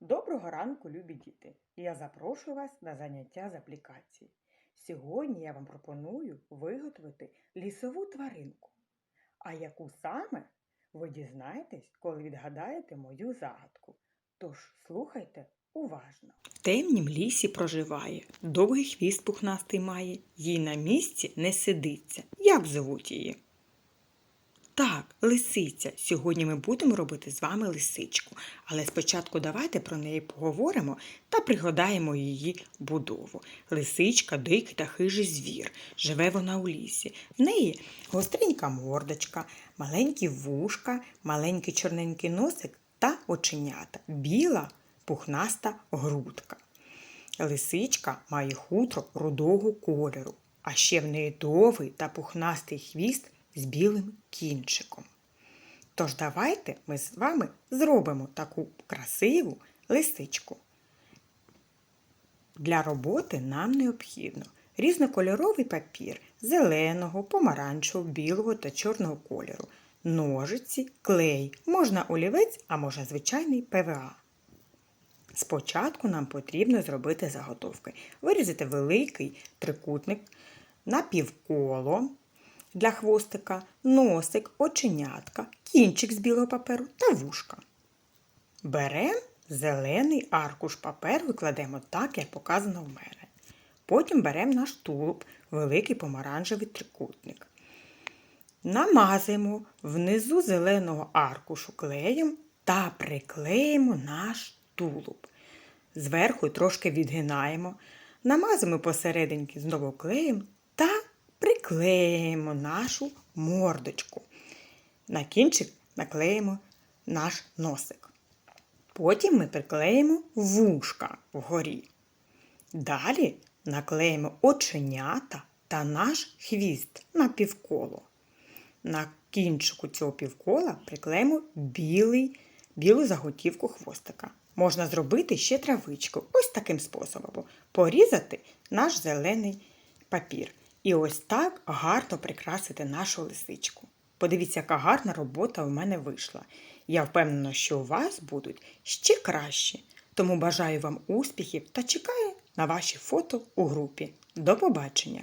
Доброго ранку, любі діти! Я запрошую вас на заняття з аплікації. Сьогодні я вам пропоную виготовити лісову тваринку. А яку саме ви дізнаєтесь, коли відгадаєте мою загадку. Тож слухайте уважно. В темнім лісі проживає, довгий хвіст пухнастий має, їй на місці не сидиться. Як звуть її? Так, лисиця. Сьогодні ми будемо робити з вами лисичку. Але спочатку давайте про неї поговоримо та пригадаємо її будову. Лисичка дикий та хижий звір. Живе вона у лісі. В неї гостренька мордочка, маленькі вушка, маленький чорненький носик та оченята, біла пухнаста грудка. Лисичка має хутро рудого кольору, а ще в неї довгий та пухнастий хвіст з білим кінчиком. Тож давайте ми з вами зробимо таку красиву лисичку. Для роботи нам необхідно різнокольоровий папір зеленого, помаранчевого, білого та чорного кольору, ножиці, клей, можна олівець, а можна звичайний ПВА. Спочатку нам потрібно зробити заготовки. Вирізати великий трикутник на півколо для хвостика, носик, оченятка, кінчик з білого паперу та вушка. Беремо зелений аркуш паперу і кладемо так, як показано в мене. Потім беремо наш тулуб, великий помаранчевий трикутник. Намазуємо внизу зеленого аркушу клеєм та приклеїмо наш тулуб. Зверху трошки відгинаємо, намазуємо посерединки знову клеєм приклеїмо нашу мордочку. На кінчик наклеїмо наш носик. Потім ми приклеїмо вушка вгорі. Далі наклеїмо оченята та наш хвіст на півколо. На кінчику цього півкола приклеїмо білий, білу заготівку хвостика. Можна зробити ще травичку, ось таким способом. Порізати наш зелений папір. І ось так гарно прикрасити нашу лисичку. Подивіться, яка гарна робота в мене вийшла. Я впевнена, що у вас будуть ще кращі. Тому бажаю вам успіхів та чекаю на ваші фото у групі. До побачення!